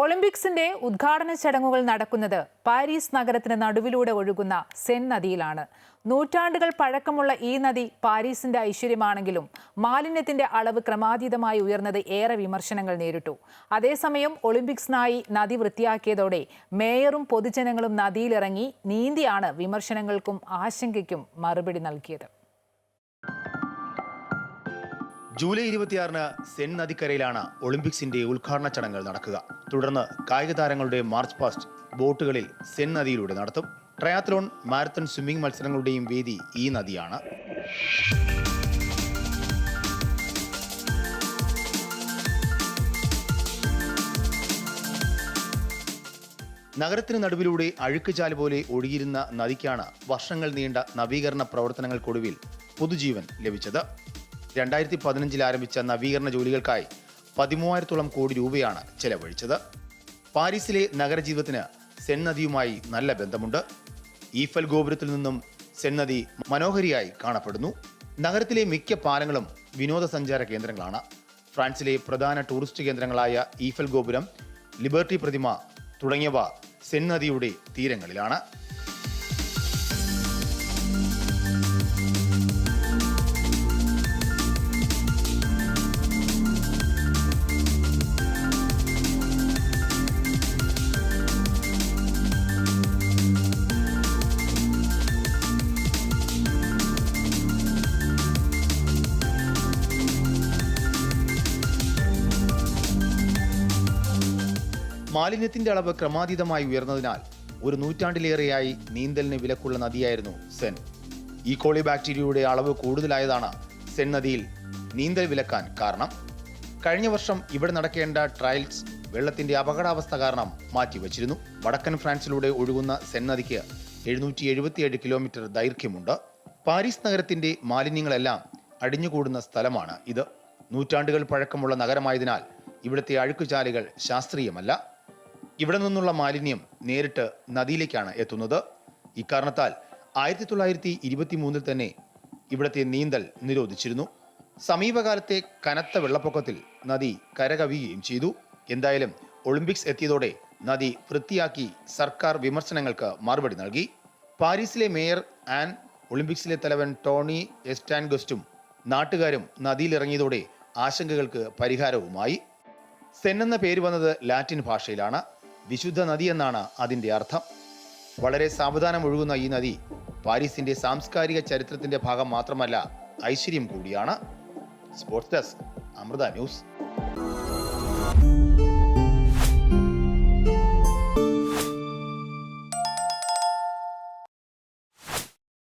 ഒളിമ്പിക്സിന്റെ ഉദ്ഘാടന ചടങ്ങുകൾ നടക്കുന്നത് പാരീസ് നഗരത്തിന് നടുവിലൂടെ ഒഴുകുന്ന സെൻ നദിയിലാണ്. നൂറ്റാണ്ടുകൾ പഴക്കമുള്ള ഈ നദി പാരീസിന്റെ ഐശ്വര്യമാണെങ്കിലും മാലിന്യത്തിന്റെ അളവ് ക്രമാതീതമായി ഉയർന്നത് ഏറെ വിമർശനങ്ങൾ നേരിട്ടു. അതേസമയം ഒളിമ്പിക്സിനായി നദി വൃത്തിയാക്കിയതോടെ മേയറും പൊതുജനങ്ങളും നദിയിലിറങ്ങി നീന്തിയാണ് വിമർശനങ്ങൾക്കും ആശങ്കയ്ക്കും മറുപടി നൽകിയത്. ജൂലൈ ഇരുപത്തിയാറിന് സെൻ നദിക്കരയിലാണ് ഒളിമ്പിക്സിന്റെ ഉദ്ഘാടന ചടങ്ങുകൾ നടക്കുക. തുടർന്ന് കായിക താരങ്ങളുടെ മാർച്ച് പാസ്റ്റ് ബോട്ടുകളിൽ സെൻ നദിയിലൂടെ നടത്തും. ട്രയാത്ലോൺ മാരത്തൺ സ്വിമ്മിംഗ് മത്സരങ്ങളുടെയും വേദി ഈ നദിയാണ്. നഗരത്തിന് നടുവിലൂടെ അഴുക്കുചാൽ പോലെ ഒഴുകിയിരുന്ന നദിക്കാണ് വർഷങ്ങൾ നീണ്ട നവീകരണ പ്രവർത്തനങ്ങൾക്കൊടുവിൽ പുതുജീവൻ ലഭിച്ചത്. രണ്ടായിരത്തി പതിനഞ്ചിൽ ആരംഭിച്ച നവീകരണ ജോലികൾക്കായി പതിമൂവായിരത്തോളം കോടി രൂപയാണ് ചെലവഴിച്ചത്. പാരീസിലെ നഗരജീവിതത്തിന് സെൻ നദിയുമായി നല്ല ബന്ധമുണ്ട്. ഈഫൽ ഗോപുരത്തിൽ നിന്നും സെൻ നദി മനോഹരിയായി കാണപ്പെടുന്നു. നഗരത്തിലെ മിക്ക പാലങ്ങളും വിനോദസഞ്ചാര കേന്ദ്രങ്ങളാണ്. ഫ്രാൻസിലെ പ്രധാന ടൂറിസ്റ്റ് കേന്ദ്രങ്ങളായ ഈഫൽ ഗോപുരം ലിബർട്ടി പ്രതിമ തുടങ്ങിയവ സെൻ നദിയുടെ തീരങ്ങളിലാണ്. മാലിന്യത്തിന്റെ അളവ് ക്രമാതീതമായി ഉയർന്നതിനാൽ ഒരു നൂറ്റാണ്ടിലേറെയായി നീന്തലിന് വിലക്കുള്ള നദിയായിരുന്നു സെൻ. ഈ കോളി ബാക്ടീരിയയുടെ അളവ് കൂടുതലായതാണ് സെൻ നദിയിൽ നീന്തൽ വിലക്കാൻ കാരണം. കഴിഞ്ഞ വർഷം ഇവിടെ നടക്കേണ്ട ട്രയൽസ് വെള്ളത്തിന്റെ അപകടാവസ്ഥ കാരണം മാറ്റിവച്ചിരുന്നു. വടക്കൻ ഫ്രാൻസിലൂടെ ഒഴുകുന്ന സെൻ നദിക്ക് എഴുന്നൂറ്റി എഴുപത്തിയേഴ് കിലോമീറ്റർ ദൈർഘ്യമുണ്ട്. പാരീസ് നഗരത്തിന്റെ മാലിന്യങ്ങളെല്ലാം അടിഞ്ഞുകൂടുന്ന സ്ഥലമാണ് ഇത്. നൂറ്റാണ്ടുകൾ പഴക്കമുള്ള നഗരമായതിനാൽ ഇവിടുത്തെ അഴുക്കുചാലുകൾ ശാസ്ത്രീയമല്ല. ഇവിടെ നിന്നുള്ള മാലിന്യം നേരിട്ട് നദിയിലേക്കാണ് എത്തുന്നത്. ഇക്കാരണത്താൽ ആയിരത്തി തൊള്ളായിരത്തി ഇരുപത്തി മൂന്നിൽ തന്നെ ഇവിടുത്തെ നീന്തൽ നിരോധിച്ചിരുന്നു. സമീപകാലത്തെ കനത്ത വെള്ളപ്പൊക്കത്തിൽ നദി കരകവിയുകയും ചെയ്തു. എന്തായാലും ഒളിമ്പിക്സ് എത്തിയതോടെ നദി വൃത്തിയാക്കി സർക്കാർ വിമർശനങ്ങൾക്ക് മറുപടി നൽകി. പാരീസിലെ മേയർ ആൻ ഒളിമ്പിക്സിലെ തലവൻ ടോണി എസ്റ്റാൻഗസ്റ്റും നാട്ടുകാരും നദിയിലിറങ്ങിയതോടെ ആശങ്കകൾക്ക് പരിഹാരവുമായി. സെൻ എന്ന പേര് വന്നത് ലാറ്റിൻ ഭാഷയിലാണ്. വിശുദ്ധ നദി എന്നാണ് അതിന്റെ അർത്ഥം. വളരെ സാവധാനം ഒഴുകുന്ന ഈ നദി പാരീസിന്റെ സാംസ്കാരിക ചരിത്രത്തിന്റെ ഭാഗം മാത്രമല്ല ഐശ്വര്യം കൂടിയാണ്. Sports desk Amrita news.